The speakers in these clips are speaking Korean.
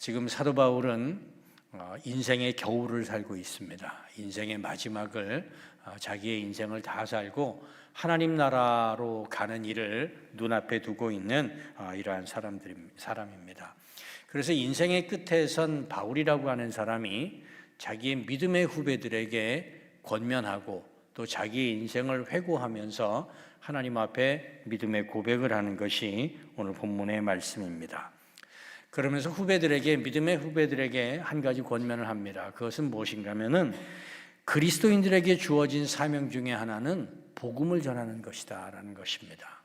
지금 사도 바울은 어, 인생의 겨울을 살고 있습니다. 인생의 마지막을 어, 자기의 인생을 다 살고 하나님 나라로 가는 일을 눈앞에 두고 있는 어, 이러한 사람들 사람입니다. 그래서 인생의 끝에선 바울이라고 하는 사람이 자기의 믿음의 후배들에게 권면하고 또 자기의 인생을 회고하면서 하나님 앞에 믿음의 고백을 하는 것이 오늘 본문의 말씀입니다. 그러면서 후배들에게 믿음의 후배들에게 한 가지 권면을 합니다. 그것은 무엇인가 하면은 그리스도인들에게 주어진 사명 중에 하나는 복음을 전하는 것이다라는 것입니다.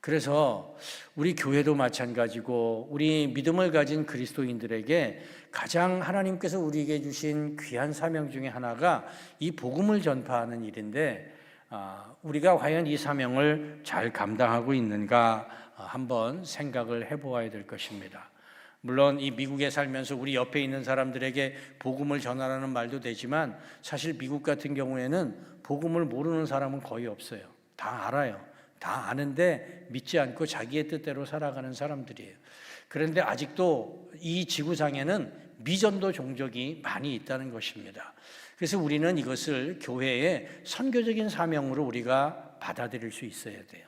그래서 우리 교회도 마찬가지고 우리 믿음을 가진 그리스도인들에게 가장 하나님께서 우리에게 주신 귀한 사명 중에 하나가 이 복음을 전파하는 일인데 아, 우리가 과연 이 사명을 잘 감당하고 있는가 아, 한번 생각을 해보아야 될 것입니다. 물론 이 미국에 살면서 우리 옆에 있는 사람들에게 복음을 전하라는 말도 되지만 사실 미국 같은 경우에는 복음을 모르는 사람은 거의 없어요. 다 알아요. 다 아는데 믿지 않고 자기의 뜻대로 살아가는 사람들이에요. 그런데 아직도 이 지구상에는 미전도 종족이 많이 있다는 것입니다. 그래서 우리는 이것을 교회의 선교적인 사명으로 우리가 받아들일 수 있어야 돼요.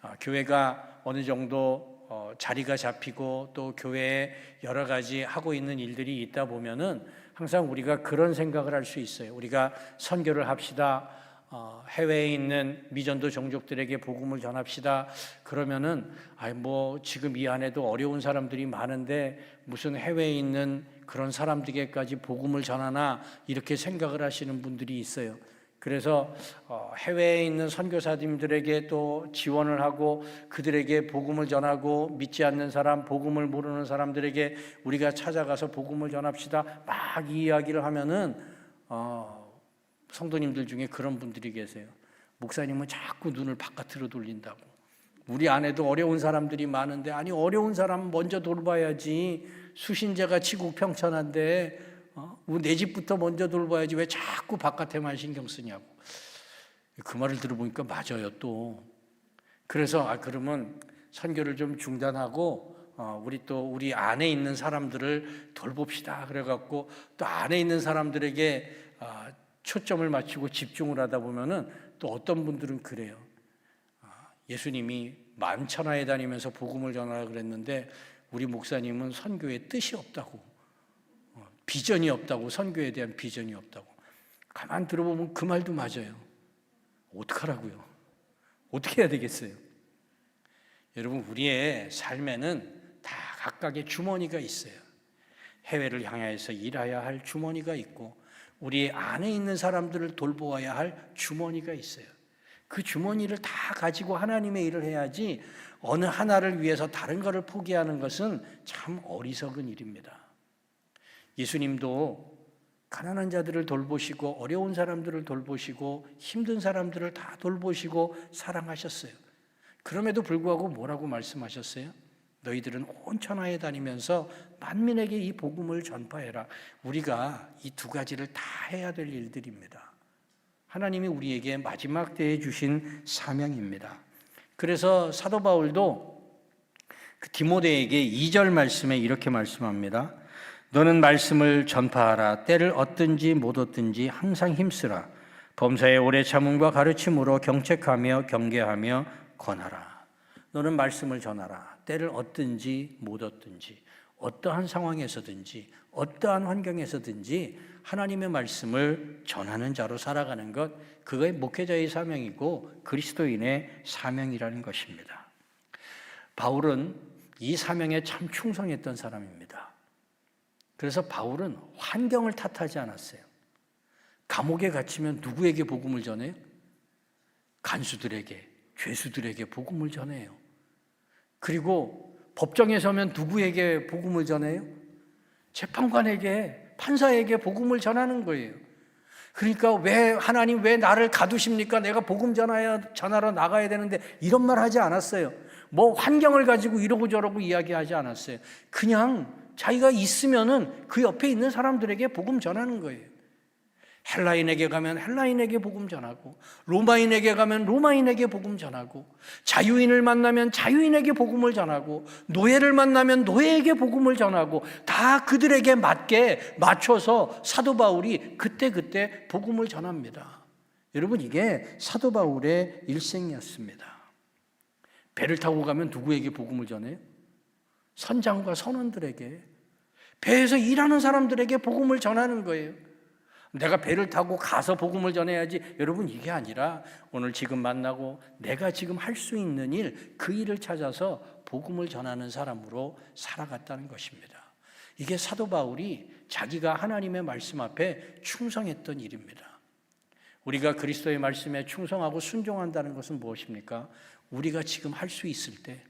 아, 교회가 어느 정도 어, 자리가 잡히고 또 교회에 여러 가지 하고 있는 일들이 있다 보면은 항상 우리가 그런 생각을 할 수 있어요. 우리가 선교를 합시다. 어, 해외에 있는 미전도 종족들에게 복음을 전합시다. 그러면은 아이 뭐 지금 이 안에도 어려운 사람들이 많은데 무슨 해외에 있는 그런 사람들에게까지 복음을 전하나 이렇게 생각을 하시는 분들이 있어요. 그래서 어, 해외에 있는 선교사님들에게 또 지원을 하고 그들에게 복음을 전하고 믿지 않는 사람, 복음을 모르는 사람들에게 우리가 찾아가서 복음을 전합시다. 막이 이야기를 하면은 어, 성도님들 중에 그런 분들이 계세요. 목사님은 자꾸 눈을 바깥으로 돌린다고. 우리 안에도 어려운 사람들이 많은데 아니 어려운 사람 먼저 돌봐야지. 수신자가 치국평천한데 어? 내 집부터 먼저 돌봐야지 왜 자꾸 바깥에만 신경 쓰냐고. 그 말을 들어보니까 맞아요 또. 그래서 아 그러면 선교를 좀 중단하고 어, 우리 또 우리 안에 있는 사람들을 돌봅시다. 그래갖고 또 안에 있는 사람들에게 아, 초점을 맞추고 집중을 하다 보면은 또 어떤 분들은 그래요. 아, 예수님이 만천하에 다니면서 복음을 전하라 그랬는데 우리 목사님은 선교에 뜻이 없다고. 비전이 없다고 선교에 대한 비전이 없다고 가만 들어보면 그 말도 맞아요. 어떡하라고요? 어떻게 해야 되겠어요? 여러분 우리의 삶에는 다 각각의 주머니가 있어요. 해외를 향해서 일해야 할 주머니가 있고 우리 안에 있는 사람들을 돌보아야 할 주머니가 있어요. 그 주머니를 다 가지고 하나님의 일을 해야지 어느 하나를 위해서 다른 것을 포기하는 것은 참 어리석은 일입니다. 예수님도 가난한 자들을 돌보시고 어려운 사람들을 돌보시고 힘든 사람들을 다 돌보시고 사랑하셨어요. 그럼에도 불구하고 뭐라고 말씀하셨어요? 너희들은 온 천하에 다니면서 만민에게 이 복음을 전파해라. 우리가 이 두 가지를 다 해야 될 일들입니다. 하나님이 우리에게 마지막 때에 주신 사명입니다. 그래서 사도 바울도 그 디모데에게 2절 말씀에 이렇게 말씀합니다. 너는 말씀을 전파하라. 때를 얻든지 못 얻든지 항상 힘쓰라. 범사의 오래 참음과 가르침으로 경책하며 경계하며 권하라. 너는 말씀을 전하라. 때를 얻든지 못 얻든지 어떠한 상황에서든지 어떠한 환경에서든지 하나님의 말씀을 전하는 자로 살아가는 것 그거의 목회자의 사명이고 그리스도인의 사명이라는 것입니다. 바울은 이 사명에 참 충성했던 사람입니다. 그래서 바울은 환경을 탓하지 않았어요. 감옥에 갇히면 누구에게 복음을 전해요? 간수들에게, 죄수들에게 복음을 전해요. 그리고 법정에 서면 누구에게 복음을 전해요? 재판관에게, 판사에게 복음을 전하는 거예요. 그러니까 왜 하나님 왜 나를 가두십니까? 내가 복음 전하야 전하러 나가야 되는데 이런 말 하지 않았어요. 뭐 환경을 가지고 이러고 저러고 이야기하지 않았어요. 그냥 자기가 있으면은 그 옆에 있는 사람들에게 복음 전하는 거예요. 헬라인에게 가면 헬라인에게 복음 전하고 로마인에게 가면 로마인에게 복음 전하고 자유인을 만나면 자유인에게 복음을 전하고 노예를 만나면 노예에게 복음을 전하고 다 그들에게 맞게 맞춰서 사도 바울이 그때그때 복음을 전합니다. 여러분 이게 사도 바울의 일생이었습니다. 배를 타고 가면 누구에게 복음을 전해요? 선장과 선원들에게 배에서 일하는 사람들에게 복음을 전하는 거예요. 내가 배를 타고 가서 복음을 전해야지. 여러분 이게 아니라 오늘 지금 만나고 내가 지금 할 수 있는 일, 그 일을 찾아서 복음을 전하는 사람으로 살아갔다는 것입니다. 이게 사도 바울이 자기가 하나님의 말씀 앞에 충성했던 일입니다. 우리가 그리스도의 말씀에 충성하고 순종한다는 것은 무엇입니까? 우리가 지금 할 수 있을 때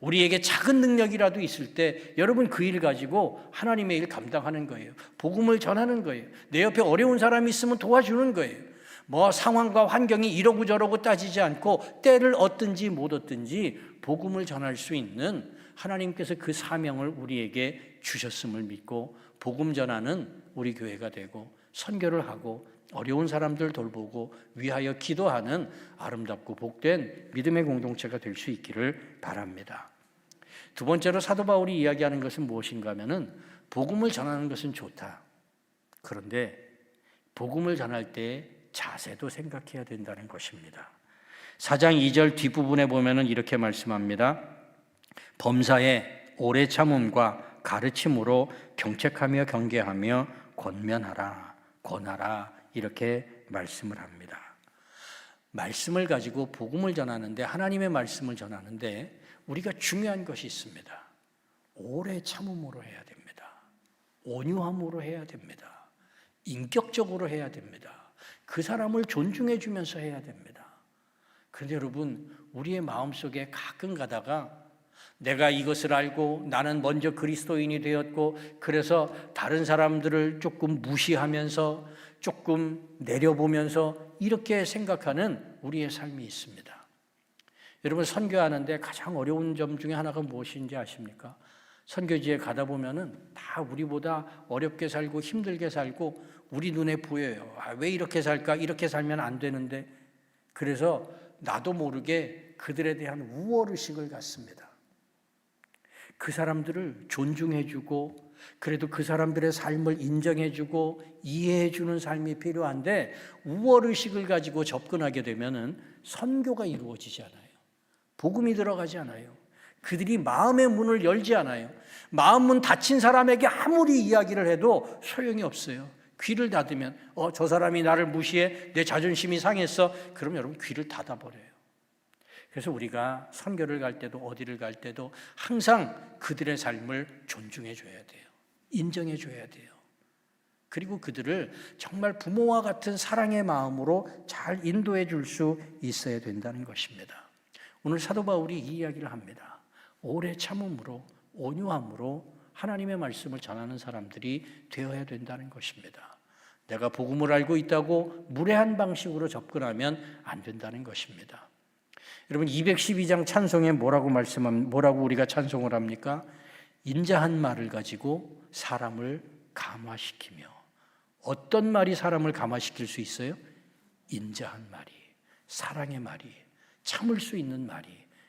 우리에게 작은 능력이라도 있을 때 여러분 그 일 가지고 하나님의 일 감당하는 거예요. 복음을 전하는 거예요. 내 옆에 어려운 사람이 있으면 도와주는 거예요. 뭐 상황과 환경이 이러고 저러고 따지지 않고 때를 얻든지 못 얻든지 복음을 전할 수 있는 하나님께서 그 사명을 우리에게 주셨음을 믿고 복음 전하는 우리 교회가 되고 선교를 하고 어려운 사람들 돌보고 위하여 기도하는 아름답고 복된 믿음의 공동체가 될 수 있기를 바랍니다. 두 번째로 사도 바울이 이야기하는 것은 무엇인가 하면은 복음을 전하는 것은 좋다. 그런데 복음을 전할 때 자세도 생각해야 된다는 것입니다. 4장 2절 뒷부분에 보면은 이렇게 말씀합니다. 범사에 오래 참음과 가르침으로 경책하며 경계하며 권면하라, 권하라 이렇게 말씀을 합니다. 말씀을 가지고 복음을 전하는데 하나님의 말씀을 전하는데 우리가 중요한 것이 있습니다. 오래 참음으로 해야 됩니다. 온유함으로 해야 됩니다. 인격적으로 해야 됩니다. 그 사람을 존중해 주면서 해야 됩니다. 그런데 여러분, 우리의 마음속에 가끔 가다가 내가 이것을 알고 나는 먼저 그리스도인이 되었고 그래서 다른 사람들을 조금 무시하면서 조금 내려보면서 이렇게 생각하는 우리의 삶이 있습니다. 여러분 선교하는데 가장 어려운 점 중에 하나가 무엇인지 아십니까? 선교지에 가다 보면은 다 우리보다 어렵게 살고 힘들게 살고 우리 눈에 보여요. 아, 왜 이렇게 살까? 이렇게 살면 안 되는데. 그래서 나도 모르게 그들에 대한 우월 의식을 갖습니다. 그 사람들을 존중해주고 그래도 그 사람들의 삶을 인정해주고 이해해주는 삶이 필요한데 우월 의식을 가지고 접근하게 되면은 선교가 이루어지지 않아요. 복음이 들어가지 않아요. 그들이 마음의 문을 열지 않아요. 마음 문 닫힌 사람에게 아무리 이야기를 해도 소용이 없어요. 귀를 닫으면 어 저 사람이 나를 무시해 내 자존심이 상했어. 그럼 여러분 귀를 닫아 버려요. 그래서 우리가 선교를 갈 때도 어디를 갈 때도 항상 그들의 삶을 존중해 줘야 돼요. 인정해 줘야 돼요. 그리고 그들을 정말 부모와 같은 사랑의 마음으로 잘 인도해 줄 수 있어야 된다는 것입니다. 오늘 사도 바울이 이 이야기를 합니다. 오래 참음으로 온유함으로 하나님의 말씀을 전하는 사람들이 되어야 된다는 것입니다. 내가 복음을 알고 있다고 무례한 방식으로 접근하면 안 된다는 것입니다. 여러분 212장 찬송에 뭐라고 말씀함 뭐라고 우리가 찬송을 합니까? 인자한 말을 가지고 사람을 감화시키며 어떤 말이 사람을 감화시킬 수 있어요? 인자한 말이, 사랑의 말이, 참을 수 있는 말이.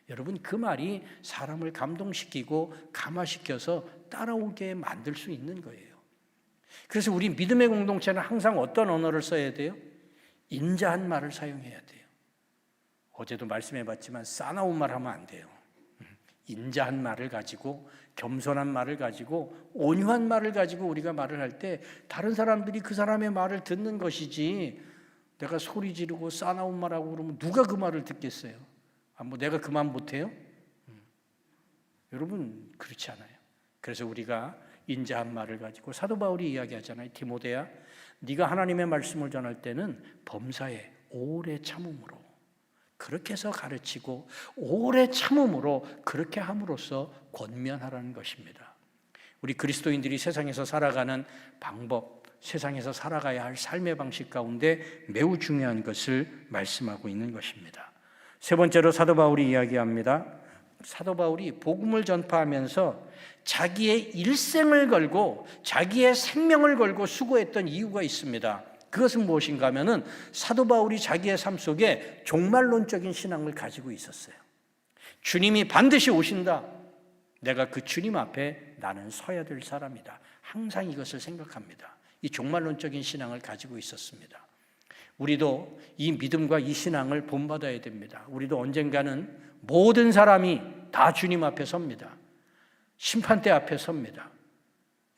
여러분 그 말이 사람을 감동시키고 감화시켜서 따라오게 만들 수 있는 거예요. 그래서 우리 믿음의 공동체는 항상 어떤 언어를 써야 돼요? 인자한 말을 사용해야 돼요. 어제도 말씀해 봤지만 싸나운 말 하면 안 돼요. 인자한 말을 가지고 겸손한 말을 가지고 온유한 말을 가지고 우리가 말을 할 때 다른 사람들이 그 사람의 말을 듣는 것이지 내가 소리 지르고 싸나운 말하고 그러면 누가 그 말을 듣겠어요? 아, 뭐 내가 그말 못해요? 음. 여러분 그렇지 않아요. 그래서 우리가 인자한 말을 가지고 사도 바울이 이야기하잖아요. 디모데야, 네가 하나님의 말씀을 전할 때는 범사에 오래 참음으로 그렇게 해서 가르치고 오래 참음으로 그렇게 함으로써 권면하라는 것입니다. 우리 그리스도인들이 세상에서 살아가는 방법, 세상에서 살아가야 할 삶의 방식 가운데 매우 중요한 것을 말씀하고 있는 것입니다. 세 번째로 사도 바울이 이야기합니다. 사도 바울이 복음을 전파하면서 자기의 일생을 걸고 자기의 생명을 걸고 수고했던 이유가 있습니다. 그것은 무엇인가 하면은 사도 바울이 자기의 삶 속에 종말론적인 신앙을 가지고 있었어요. 주님이 반드시 오신다. 내가 그 주님 앞에 나는 서야 될 사람이다. 항상 이것을 생각합니다. 이 종말론적인 신앙을 가지고 있었습니다. 우리도 이 믿음과 이 신앙을 본받아야 됩니다. 우리도 언젠가는 모든 사람이 다 주님 앞에 섭니다. 심판대 앞에 섭니다.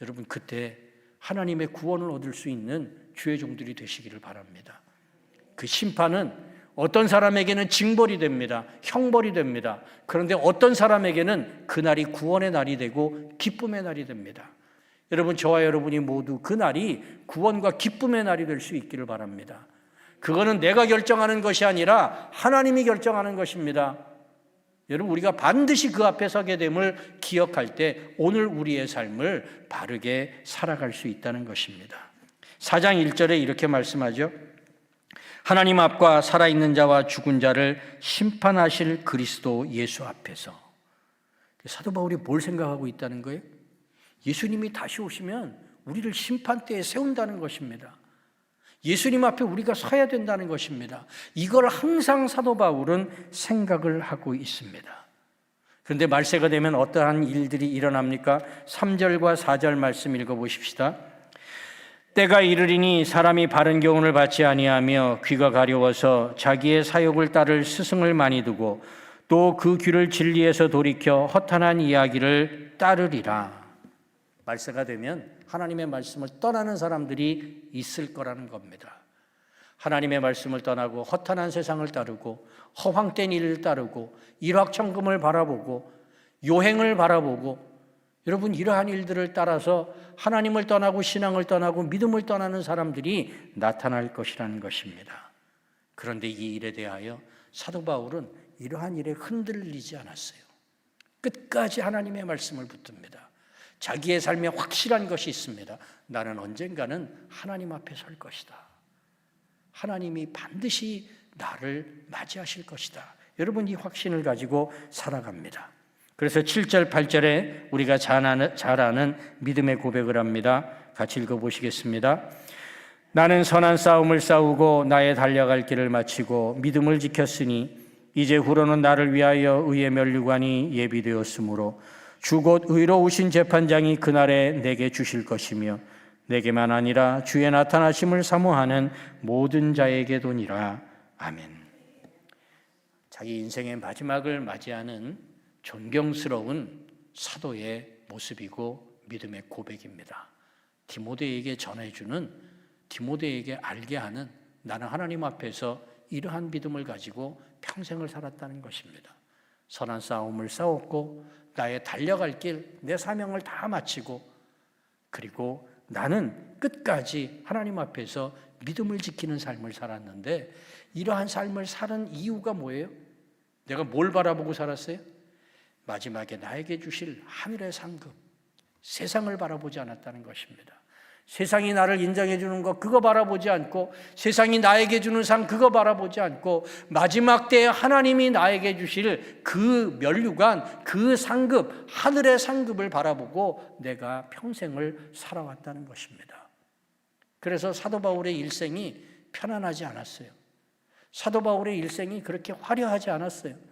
여러분, 그때 하나님의 구원을 얻을 수 있는 주의 종들이 되시기를 바랍니다. 그 심판은 어떤 사람에게는 징벌이 됩니다. 형벌이 됩니다. 그런데 어떤 사람에게는 그날이 구원의 날이 되고 기쁨의 날이 됩니다. 여러분, 저와 여러분이 모두 그날이 구원과 기쁨의 날이 될 수 있기를 바랍니다. 그거는 내가 결정하는 것이 아니라 하나님이 결정하는 것입니다. 여러분, 우리가 반드시 그 앞에 서게 됨을 기억할 때 오늘 우리의 삶을 바르게 살아갈 수 있다는 것입니다. 4장 1절에 이렇게 말씀하죠. 하나님 앞과 살아있는 자와 죽은 자를 심판하실 그리스도 예수 앞에서. 사도 바울이 뭘 생각하고 있다는 거예요? 예수님이 다시 오시면 우리를 심판대에 세운다는 것입니다. 예수님 앞에 우리가 서야 된다는 것입니다. 이걸 항상 사도 바울은 생각을 하고 있습니다. 그런데 말세가 되면 어떠한 일들이 일어납니까? 3절과 4절 말씀 읽어 보십시다. 때가 이르리니 사람이 바른 교훈을 받지 아니하며 귀가 가려워서 자기의 사욕을 따를 스승을 많이 두고 또 그 귀를 진리에서 돌이켜 허탄한 이야기를 따르리라. 말세가 되면 하나님의 말씀을 떠나는 사람들이 있을 거라는 겁니다. 하나님의 말씀을 떠나고 허탄한 세상을 따르고 허황된 일을 따르고 일확천금을 바라보고 요행을 바라보고 여러분 이러한 일들을 따라서 하나님을 떠나고 신앙을 떠나고 믿음을 떠나는 사람들이 나타날 것이라는 것입니다. 그런데 이 일에 대하여 사도 바울은 이러한 일에 흔들리지 않았어요. 끝까지 하나님의 말씀을 붙듭니다. 자기의 삶에 확실한 것이 있습니다. 나는 언젠가는 하나님 앞에 설 것이다. 하나님이 반드시 나를 맞이하실 것이다. 여러분 이 확신을 가지고 살아갑니다. 그래서 7절, 8절에 우리가 잘 아는, 잘 아는 믿음의 고백을 합니다. 같이 읽어보시겠습니다. 나는 선한 싸움을 싸우고 나의 달려갈 길을 마치고 믿음을 지켰으니 이제 후로는 나를 위하여 의의 면류관이 예비되었으므로 주곧 의로우신 재판장이 그날에 내게 주실 것이며 내게만 아니라 주의 나타나심을 사모하는 모든 자에게 도니라. 아멘. 자기 인생의 마지막을 맞이하는 존경스러운 사도의 모습이고 믿음의 고백입니다. 디모데에게 전해주는 디모데에게 알게 하는 나는 하나님 앞에서 이러한 믿음을 가지고 평생을 살았다는 것입니다. 선한 싸움을 싸웠고 나의 달려갈 길, 내 사명을 다 마치고 그리고 나는 끝까지 하나님 앞에서 믿음을 지키는 삶을 살았는데 이러한 삶을 사는 이유가 뭐예요? 내가 뭘 바라보고 살았어요? 마지막에 나에게 주실 하늘의 상급, 세상을 바라보지 않았다는 것입니다. 세상이 나를 인정해 주는 것 그거 바라보지 않고 세상이 나에게 주는 상 그거 바라보지 않고 마지막 때에 하나님이 나에게 주실 그 면류관 그 상급 하늘의 상급을 바라보고 내가 평생을 살아왔다는 것입니다. 그래서 사도 바울의 일생이 편안하지 않았어요. 사도 바울의 일생이 그렇게 화려하지 않았어요.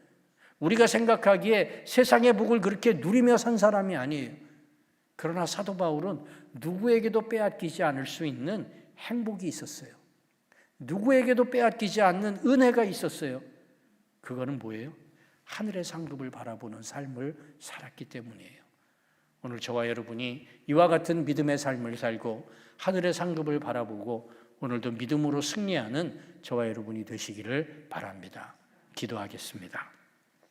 우리가 생각하기에 세상의 복을 그렇게 누리며 산 사람이 아니에요. 그러나 사도 바울은 누구에게도 빼앗기지 않을 수 있는 행복이 있었어요. 누구에게도 빼앗기지 않는 은혜가 있었어요. 그거는 뭐예요? 하늘의 상급을 바라보는 삶을 살았기 때문이에요. 오늘 저와 여러분이 이와 같은 믿음의 삶을 살고 하늘의 상급을 바라보고 오늘도 믿음으로 승리하는 저와 여러분이 되시기를 바랍니다. 기도하겠습니다.